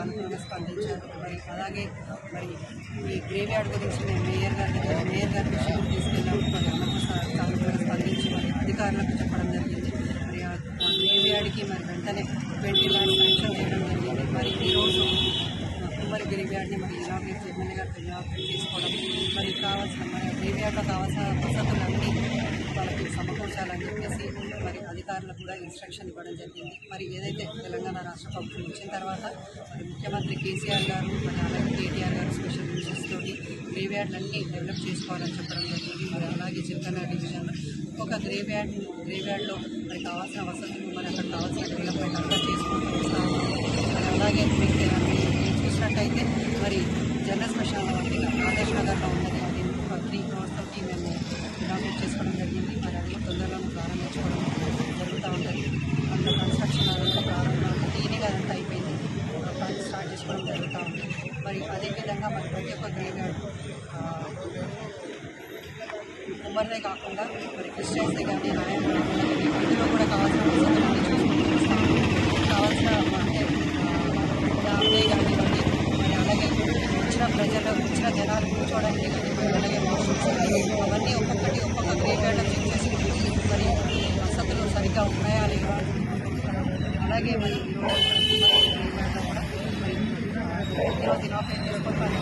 అందరూ స్పందించారు. మరి అలాగే మరి ఈ గ్రేవ్ యార్డ్ గురించి మేము మేయర్ గారి మేయర్ గారి దృష్టికి తీసుకెళ్ళాము మరి అందరూ సానుకూలంగా స్పందించి మరి అధికారులకు చెప్పడం జరిగింది. మరి గ్రేవ్ యార్డ్కి మరి వెంటనే ట్వంటీ ల్యాండ్ శాంక్షన్ చేయడం జరిగింది. మరి ఈరోజు కుమ్మరి గ్రేవ్ యార్డ్ని మరి ఇలాగే చైర్మన్ గారు తీసుకోవడం మరి కావాల్సిన మరి గ్రేవ్ యార్డ్లో కావాల్సిన వసతులన్నీ వాళ్ళకి సమకూర్చాలని చెప్పేసి అధికారులకు కూడా ఇన్స్ట్రక్షన్ ఇవ్వడం జరిగింది. మరి ఏదైతే తెలంగాణ రాష్ట్ర ప్రభుత్వం ఇచ్చిన తర్వాత మరి ముఖ్యమంత్రి కేసీఆర్ గారు మరి అలాగే కేటీఆర్ గారు స్పెషల్ మిషన్స్ తోటి గ్రేవ్ యార్డ్లన్నీ డెవలప్ చేసుకోవాలని చెప్పడం జరిగింది. మరి అలాగే చిలకన్న డివిజన్లో ఒక గ్రేవ్ యార్డ్ గ్రేవ్ యార్డ్లో మరి కావాల్సిన వసతులు మరి అక్కడ కావాల్సిన డెవలప్మెంట్ అంతా చేసుకుంటూ మరి అలాగే చూసినట్టయితే మరి జనరల్ స్పెషల్ ఆదర్శ నగర్లో ఉన్నది. అది త్రీ క్రోర్స్ తోటి మేము ఇనాగ్రేట్ చేసుకోవడం జరిగింది. మరి అది తొందరలో ప్రారంభించుకోవడం ఉంది మరి అదేవిధంగా మరి ప్రతి ఒక్క గ్రేవ్ యార్డ్ ఉమ్మర్దే కాకుండా మరి క్రిస్టియన్స్దే కానీ నాయకులు అందులో కూడా కావాల్సిన వసతులన్నీ చూసుకుంటూ వస్తాము కావాల్సిన అంటే ఫ్యామిలీ కానివ్వండి మరి అలాగే వచ్చిన ప్రజలు వచ్చిన జనాలు కూర్చోవడానికి కానీ మరి అలాగే వాష్రూమ్స్ కానీ అవన్నీ ఒక్కొక్కటి ఒక్కొక్క గ్రేవ్ యార్డ్లో చెక్ చేసుకుంటూ మరి వసతులు సరిగ్గా ఉన్నాయా లేవా అలాగే మరి ఈరోజు మరి గ్రేవ్ యార్డ్లో కూడా మరి ఈరోజు ఇనాపరేట్ చేసుకొని మరి